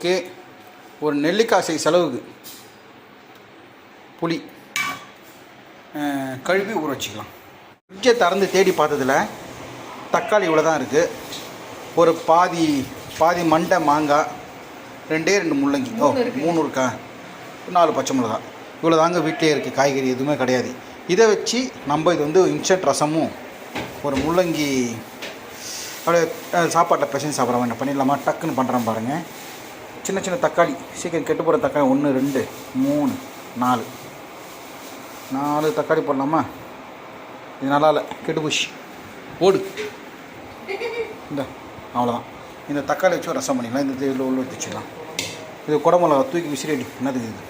Okay ஒரு நெல்லிக்காய் size அளவுக்கு புளி கழுவி ஊற வச்சுக்கலாம். ஃப்ரிட்ஜை திறந்து தேடி பார்த்ததுல தக்காளி இவ்வளோ தான் இருக்குது ஒரு பாதி பாதி மண்டை மாங்காய் ரெண்டே ரெண்டு முள்ளங்கி. ஓ மூணு இருக்கு. நாலு பச்சை மிளகா. இவ்வளோ தாங்க வீட்டிலே இருக்குது காய்கறி எதுவுமே கிடையாது. இதை வச்சு நம்ம இது வந்து இன்ஸ்டன்ட் ரசமும் ஒரு முள்ளங்கி அப்படியே சாப்பாட்டில் பிசைஞ்சு சாப்பிட்ற மாதிரி பண்ணிடலாமா? டக்குன்னு பண்ணுறேன் பாருங்கள் சின்ன சின்ன தக்காளி. சீக்கிரம் கெட்டு போகிற தக்காளி. ஒன்று ரெண்டு மூணு நாலு. நாலு தக்காளி போடலாமா? இது நல்லா இல்லை. கெட்டு போச்சு. போடு. இந்த அவ்வளோதான் இந்த தக்காளி வச்சு ரசம் பண்ணிக்கலாம். இந்த இதில் உள்ள வச்சுக்கலாம் இது குடமிளகா தூக்கி விசிறி என்னது இது?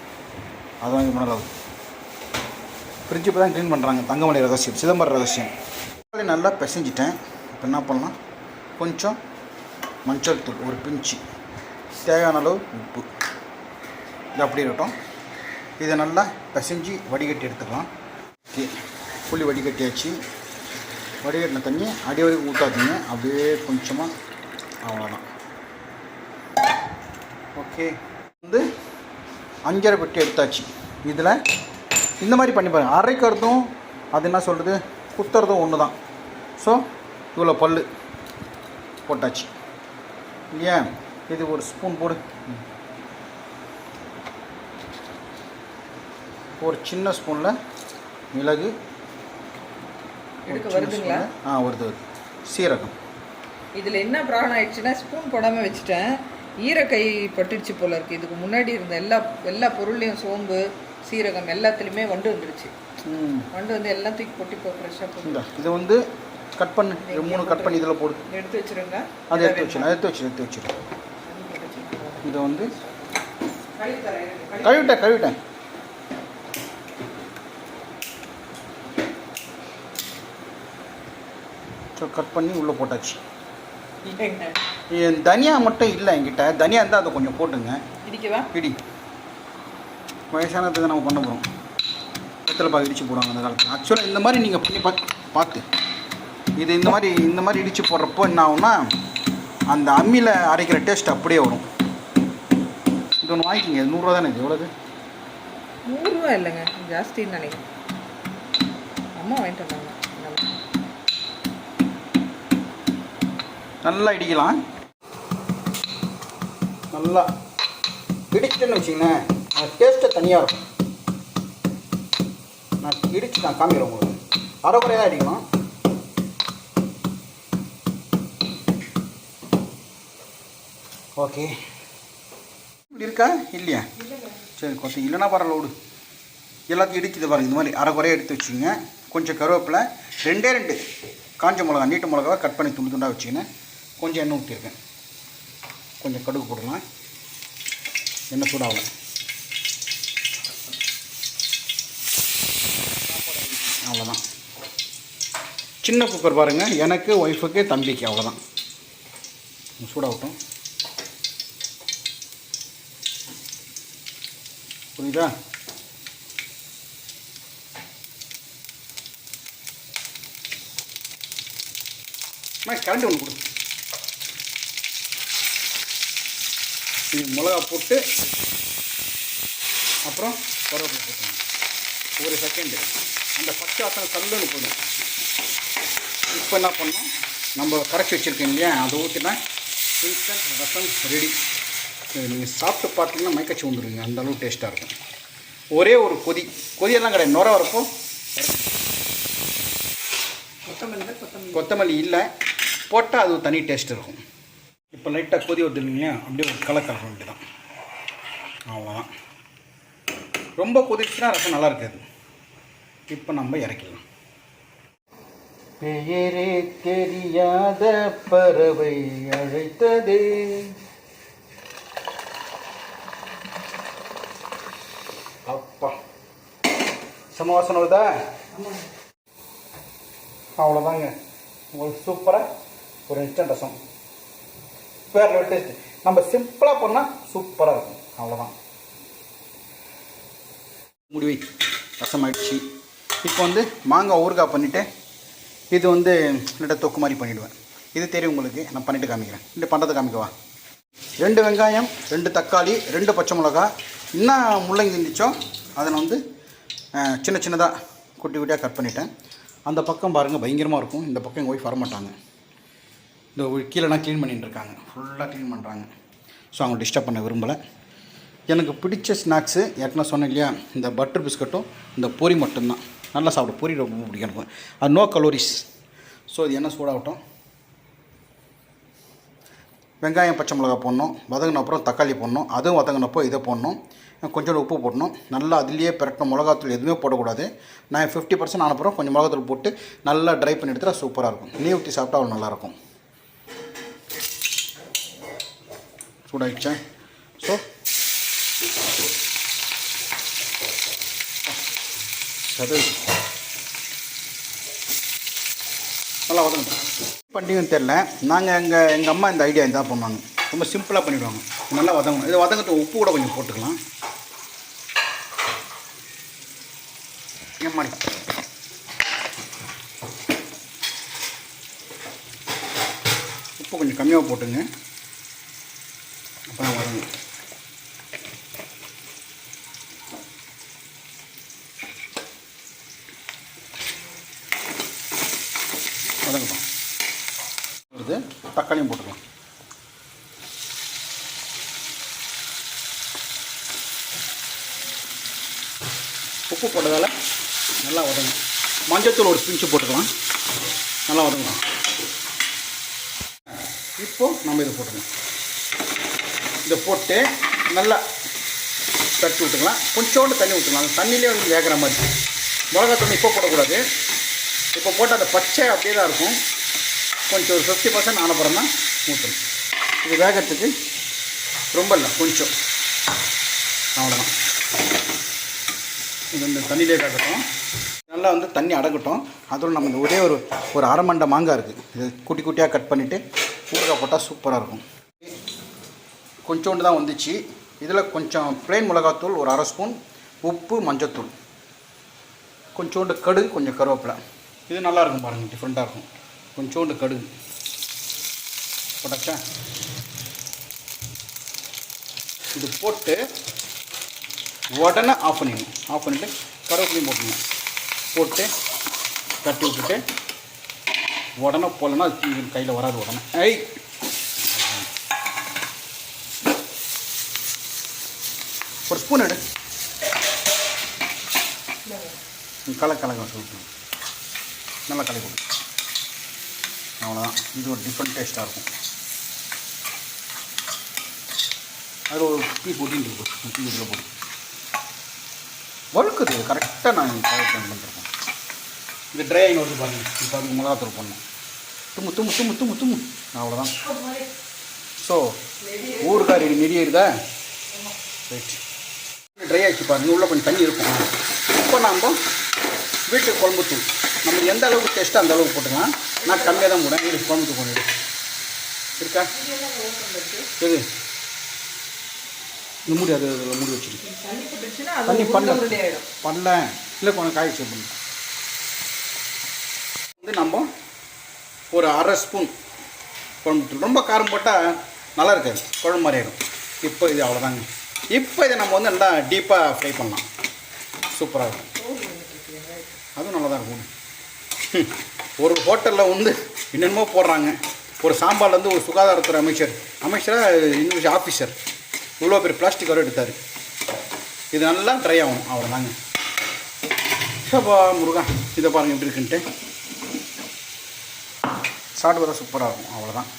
அதுதான் இது பண்ணலாம் ஃப்ரிட்ஜ் இப்போ தான் க்ளீன் பண்ணுறாங்க தங்கமலை ரகசியம் சிதம்பரம் ரகசியம். தக்காளி நல்லா பிசைஞ்சிட்டேன். இப்போ என்ன பண்ணலாம்? கொஞ்சம் மஞ்சள் தூள் ஒரு பிஞ்சு. தேவையான அளவு உப்பு. இது அப்படி இருக்கட்டும். இதை நல்லா பிசைஞ்சு வடிகட்டி எடுத்துக்கலாம். ஓகே. புளி வடிகட்டியாச்சு. வடிகட்டின தண்ணி அடி வரைக்கும் ஊற்றாதீங்க அப்படியே கொஞ்சமாக அவ்வளோதான் ஓகே. வந்து அஞ்சரை பெட்டி எடுத்தாச்சு. இதில் இந்த மாதிரி பண்ணி பாருங்கள் அரைக்கிறதும் அது என்ன சொல்கிறது குத்துறதும் ஒன்று தான் ஸோ இவ்வளோ பல் போட்டாச்சு. இல்லையா? இது ஒரு ஸ்பூன் போடு. ஒரு சின்ன ஸ்பூனில் மிளகு. ஆ வருது வருது. சீரகம். இதில் என்ன ப்ராப்ளம் ஆயிடுச்சுன்னா ஸ்பூன் போடாமல் வச்சுட்டேன். ஈரக்கை பட்டுடுச்சு போல இருக்கு. இதுக்கு முன்னாடி இருந்த எல்லா எல்லா பொருள்லையும் சோம்பு சீரகம் எல்லாத்துலேயுமே வண்டு வந்துடுச்சு. ம். வண்டு வந்து எல்லாம் தூக்கி போட்டு இப்போ ஃப்ரெஷ்ஷாக போட்டு இதை வந்து கட் பண்ணு. மூணு கட் பண்ணி இதில் போடு. எடுத்து வச்சிருங்க. அதை எடுத்து வச்சிடும் எடுத்து வச்சிடு எடுத்து வச்சிடு இதை வந்து. கழுவிட்டேன் கழுவிட்டேன். ஸோ கட் பண்ணி உள்ளே போட்டாச்சு. தனியா மட்டும் இல்லை என்கிட்ட. தனியா இருந்தால் அதை கொஞ்சம் போட்டுங்க. இடிக்கவா? இடி. வயசானதுக்கு நம்ம பண்ண போகிறோம் வெத்தலை பாக்கு இடிச்சு போடுவாங்க அந்த காலத்தில். ஆக்சுவலாக இந்த மாதிரி நீங்கள் பண்ணி பா பார்த்து. இது இந்த மாதிரி இந்த மாதிரி இடித்து போடுறப்போ என்ன ஆகும்னா அந்த அம்மியில் அரைக்கிற டேஸ்ட் அப்படியே வரும். இது ஒன்று வாங்கிக்கிங்க. இது நூறுரூவா தானே இது? எவ்வளவு? நூறுரூவா இல்லைங்க. ஜாஸ்தின்னு நினைக்கிறேன். அம்மா வாங்கிட்டு வந்தாங்க. நல்லா. இடிக்கலாம். நல்லா இடிச்சுன்னு வச்சிங்களேன் அந்த டேஸ்ட்டை தனியாக இருக்கும். நான் இடிச்சு நான் காமிக்கிறேன் உங்களுக்கு. அரை குறையாக அடிக்கணும் ஓகே இருக்கா? இல்லையா? சரி கொஞ்சம் இல்லைன்னா பரவாயில்ல விடு எல்லாத்தையும் இடிக்குது பாருங்க இந்த மாதிரி. அரை குறையாக எடுத்து வச்சுங்க கொஞ்சம் கருவேப்பிலை ரெண்டே ரெண்டு. காஞ்ச மிளகா நீட்டு மிளகாவை கட் பண்ணி துண்டு துண்டாக வச்சுக்கின்னு கொஞ்சம் எண்ணெய் ஊற்றிருக்கேன் கொஞ்சம் கடுகு போடலாம். எண்ணெய் சூடாகலாம் அவ்வளோதான் சின்ன குக்கர் பாருங்கள் எனக்கு ஒய்ஃபுக்கு தம்பிக்கு அவ்வளோதான் சூடாகட்டும். புரியுதா? அம்மா கரண்ட் ஒன்று கொடு. இது மிளகா போட்டு அப்புறம் கருவேப்பிலை போட்டுருங்க ஒரு செகண்டு அந்த பச்சை வாசனை கல்லுன்னு போடும் இப்போ என்ன பண்ணோம் நம்ம கரைச்சி வச்சுருக்கோம் இல்லையா? அதை ஊற்றினா இன்ஸ்டன்ட் ரசம் ரெடி நீங்கள் சாப்பிட்டு பார்த்தீங்கன்னா மயக்கச்சி வந்துடுவீங்க அந்த அளவு டேஸ்ட்டாக இருக்கும். ஒரே ஒரு கொதி. கொதியெல்லாம் கிடையாது. நுர வரப்போ கொத்தமல்லி. கொத்தமல்லி கொத்தமல்லி இல்லை. போட்டால் அது ஒரு தனி டேஸ்ட் இருக்கும். இப்போ லைட்டாக கொதி வருது இல்லைங்களா அப்படியே ஒரு கலக்கல வேண்டியதான் அவ்வளோதான் ரொம்ப கொதிச்சுன்னா ரசம் நல்லா இருக்காது. இப்போ நம்ம இறக்கிடலாம். பெயரே தெரியாத பறவை அழைத்ததே. சமவாசனம் வருதா? அவ்வளோதாங்க உங்களுக்கு சூப்பராக ஒரு இன்ஸ்டன்ட் ரசம். வேறு லெவல் டேஸ்ட் நம்ம சிம்பிளாக பண்ணால் சூப்பராக இருக்கும். அவ்வளோதான் முடிவை ரசம் ஆயிடுச்சு இப்போ வந்து மாங்காய் ஊறுகாய் பண்ணிவிட்டு இது வந்து லைட்டாக தொக்கு மாதிரி பண்ணிவிடுவேன் இது தெரியும் உங்களுக்கு. நான் பண்ணிவிட்டு காமிக்கிறேன். இல்லை பண்ணுறது காமிக்கவா? ரெண்டு வெங்காயம் ரெண்டு தக்காளி ரெண்டு பச்சை மிளகா என்ன முள்ளங்கி இருந்துச்சோ அதை நான் வந்து சின்ன சின்னதாக குட்டி குட்டியாக கட் பண்ணிட்டேன். அந்த பக்கம் பாருங்கள் பயங்கரமாக இருக்கும். இந்த பக்கம் எங்கள் ஒய்ஃப் வரமாட்டாங்க. இந்த ஒரு கீழேலாம் க்ளீன் பண்ணிட்டு இருக்காங்க. ஃபுல்லாக க்ளீன் பண்ணுறாங்க ஸோ அவங்க டிஸ்டர்ப் பண்ண விரும்பலை. எனக்கு பிடிச்ச ஸ்நாக்ஸு ஏற்கனவே சொன்னேன் இல்லையா இந்த பட்டர் பிஸ்கட்டும் இந்த பொரி மட்டும்தான். நல்லா சாப்பிடும் பொரி ரொம்ப பிடிக்கும் எனக்கு. அது நோ கலோரிஸ் ஸோ இது என்ன சூடாகட்டும்? வெங்காயம் பச்சை மிளகா போடணும். வதங்கின அப்புறம் தக்காளி போடணும். அதுவும் வதங்கினப்போ இதை போடணும். கொஞ்சோண்டு உப்பு போடணும். நல்லா அதுலேயே பிறக்கணும் மிளகாத்தூள் எதுவுமே போடக்கூடாது. நான் ஃபிஃப்டி பர்சன்ட் ஆனப்புறம் கொஞ்சம் மிளகாத்தூள் போட்டு நல்லா ட்ரை பண்ணி எடுத்துட்டா சூப்பராக இருக்கும். நெய் ஊற்றி சாப்பிட்டா அவ்வளோ நல்லாயிருக்கும் சூடாயிடுச்சா? ஸோ அது நல்லா வதங்கட்டும். பண்ணியும் தெரில நாங்கள் எங்கள் எங்கள் அம்மா இந்த ஐடியா இதான் பண்ணுவாங்க. ரொம்ப சிம்பிளாக பண்ணிவிடுவாங்க நல்லா வதங்கணும் இதை வதங்கட்டும் உப்பு கூட கொஞ்சம் போட்டுக்கலாம். எம்மாடி உப்பு கொஞ்சம் கம்மியாக போட்டுங்க. அப்புறம் வதங்க வதங்கும் வதங்கட்டும் வருது தக்காளியும் போட்டுக்கலாம். உப்பு போட்டதால் நல்லா வதங்கும் மஞ்சத்தூள் ஒரு பிஞ்சு போட்டுக்கலாம். நல்லா வதங்கலாம் இப்போது நம்ம இதை போட்டுக்கலாம். இதை போட்டு நல்லா தட்டி விட்டுக்கலாம். கொஞ்சோண்டு தண்ணி விட்டுக்கலாம் அந்த தண்ணியிலே வந்து வேகிற மாதிரி. மிளகாத்தூள் இப்போ போடக்கூடாது. இப்போ போட்டால் அந்த பச்சை அப்படியே தான் இருக்கும். கொஞ்சம் ஒரு ஃபிஃப்டி பர்சன்ட் ஆனப்புறம் தான் ஊற்றணும் இது வேகத்துக்கு ரொம்ப இல்லை கொஞ்சம். அவ்வளோதான் இது இந்த தண்ணியிலே வேகட்டும். நல்லா வந்து தண்ணி அடங்கட்டும் அதோட நம்ம இந்த ஒரே ஒரு ஒரு அரை மண்டை மாங்காய் இருக்குது இது குட்டி குட்டியாக கட் பண்ணிவிட்டு ஊறுகாய் போட்டால் சூப்பராக இருக்கும். கொஞ்சோண்டு தான் வந்துச்சு. இதில் கொஞ்சம் plain மிளகாத்தூள் ஒரு அரை ஸ்பூன் உப்பு மஞ்சத்தூள். கொஞ்சோண்டு கடுகு கொஞ்சம் கருவேப்பிலை. இது நல்லாயிருக்கும் பாருங்கள் டிஃப்ரெண்ட்டாக இருக்கும். கொஞ்சோண்டு கடுகு போட்டாச்சா? இது போட்டு உடனே ஆஃப் பண்ணிடணும். ஆஃப் பண்ணிவிட்டு கருவேப்பிலையும் போட்டுடணும் போட்டு தட்டி விட்டுட்டு உடனே போடலன்னா அது கையில் வராது உடனே. ஐ ஒரு ஸ்பூன் எடு. கலை கலக்க சொல்லணும் நல்லா கலக்கி கொடு. அவ்வளோதான் இது ஒரு டிஃப்ரெண்ட் டேஸ்ட்டாக இருக்கும். அது ஒரு டீ போட்டின்னு இருக்கும் பீஸ் இதில் போட்டு வழுக்குது. கரெக்டாக நான் கரெக்ட் பண்ணிருக்கேன் இது ட்ரை ஆகி வருது பாருங்க. இப்போ அதுக்கு மிளகாத்தூள் பண்ணணும் தும்மு தும்மு தும்மு தும்மு தும்மு. அவ்வளோதான் ஸோ ஊறுகாய் ரெடி நெடியிருதா ரைட் ட்ரை ஆகிச்சு பாருங்கள் உள்ளே கொஞ்சம் தண்ணி இருக்கும். இப்போ நாம் வீட்டு குழம்பு தூள். நம்ம எந்த அளவுக்கு டேஸ்ட்டோ அந்த அளவுக்கு போட்டுக்கலாம். நான் கம்மியாக தான் போடுறேன். இது குழம்பு தூள் இருக்கா? எது இந்த மூடி அது அதில் மூடி வச்சுருக்கேன் தண்ணி போட்டுச்சுன்னா பண்ணல. பண்ணல. இல்லை கொஞ்சம் காய் வச்சு பண்ணு. வந்து நம்ம ஒரு அரை ஸ்பூன் குழம்பு ரொம்ப காரம் போட்டால் நல்லா இருக்காது. குழம்பு மாதிரி ஆகிடும் இப்போ இது அவ்வளோதாங்க இப்போ இதை நம்ம வந்து நல்லா டீப்பாக ஃப்ரை பண்ணலாம். சூப்பராக இருக்கும். அதுவும் நல்லா தான் இருக்கும். ம் ஒரு ஹோட்டலில் வந்து என்னென்னமோ போடுறாங்க. ஒரு சாம்பார்லேருந்து ஒரு சுகாதாரத்துறை அமைச்சர். அமைச்சராக இன்னொரு ஆஃபீஸர் இவ்வளோ பெரிய பிளாஸ்டிக் வரை எடுத்தார். இது நல்லா ட்ரை ஆகும் அவ்வளோதாங்க சப்பா முருகா இதை பாருங்கள் எப்படி இருக்குன்ட்டு. சாப்பிட்டு சூப்பராக இருக்கும். அவ்வளோதான்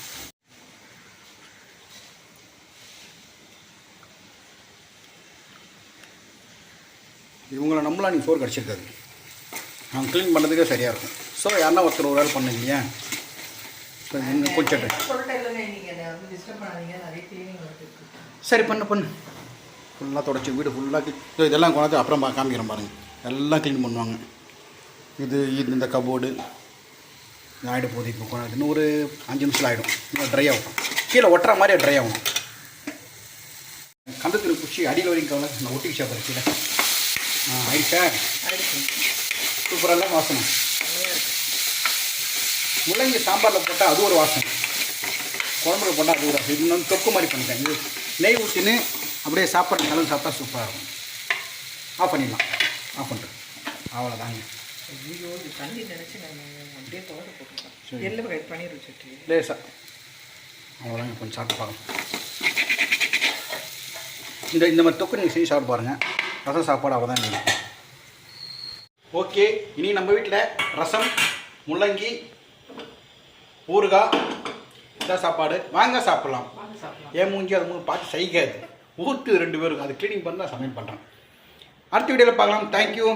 இவங்களை நம்மளாம் நீங்கள் சோறு கிடச்சிருக்காது அவங்க க்ளீன் பண்ணுறதுக்கே சரியாக இருக்கும். ஸோ யாருன்னா ஒருத்தர் ஒரு வேலை பண்ணுங்க இல்லையா ஸோ நீங்கள் சரி பண்ணு பண்ணு. ஃபுல்லாக தொடச்சி வீடு ஃபுல்லாக இதெல்லாம் கொண்டாந்து அப்புறம் காமிக்கிறேன் பாருங்கள் எல்லாம் க்ளீன் பண்ணுவாங்க. இது இது இந்த கபோர்டு ஆகிட போகுது இப்போ கொண்டாந்து. இன்னும் ஒரு அஞ்சு நிமிஷம் ஆகிடும் இன்னும் ட்ரை ஆகும். கீழே ஒட்டுற மாதிரியே ட்ரை ஆகும். கந்தத்தில் குச்சி அடியில் வரைக்கும் கவலை நான் ஒட்டிக்கிச்சா பாரு கீழே. ஆ ஆயிடுச்சா? ஆயிடுச்சு. வாசனை. செம்மையா இருக்கு முள்ளங்கி சாம்பாரில் போட்டால் அது ஒரு வாசனை. குழம்புல போட்டால் அது ஒரு இது இன்னும் தொக்கு மாதிரி பண்ணிட்டேன். இது நெய் ஊற்றின்னு அப்படியே சாப்பாடு கலந்து சாப்பிட்டா சூப்பராக இருக்கும். ஆஃப் பண்ணிடலாம். ஆஃப் பண்ணிட்டு அவ்வளோதாங்க ஐயோ இது தண்ணி நினச்சி நான் அப்படியே தோட்ட போட்டுருக்கேன். எல்லாம் லேசா. அவ்வளோதாங்க கொஞ்சம் சாப்பிட்டு பார்க்கலாம் இந்த இந்த மாதிரி தொக்கு நீங்கள் செஞ்சு சாப்பிட்டு பாருங்கள் ரசம் சாப்பாடு அவ்வளோதான் இருக்கும் ஓகே இனி நம்ம வீட்டில் ரசம் முள்ளங்கி ஊறுகாய் இதான் சாப்பாடு. வாங்க சாப்பிட்லாம். ஏன் மூஞ்சி அது மூணு பார்த்து சைக்காது ஊற்று ரெண்டு பேருக்கும் அது க்ளீனிங் பண்ணி தான் சமையல் பண்ணுறேன் அடுத்த வீடியோவில் பார்க்கலாம். தேங்க்யூ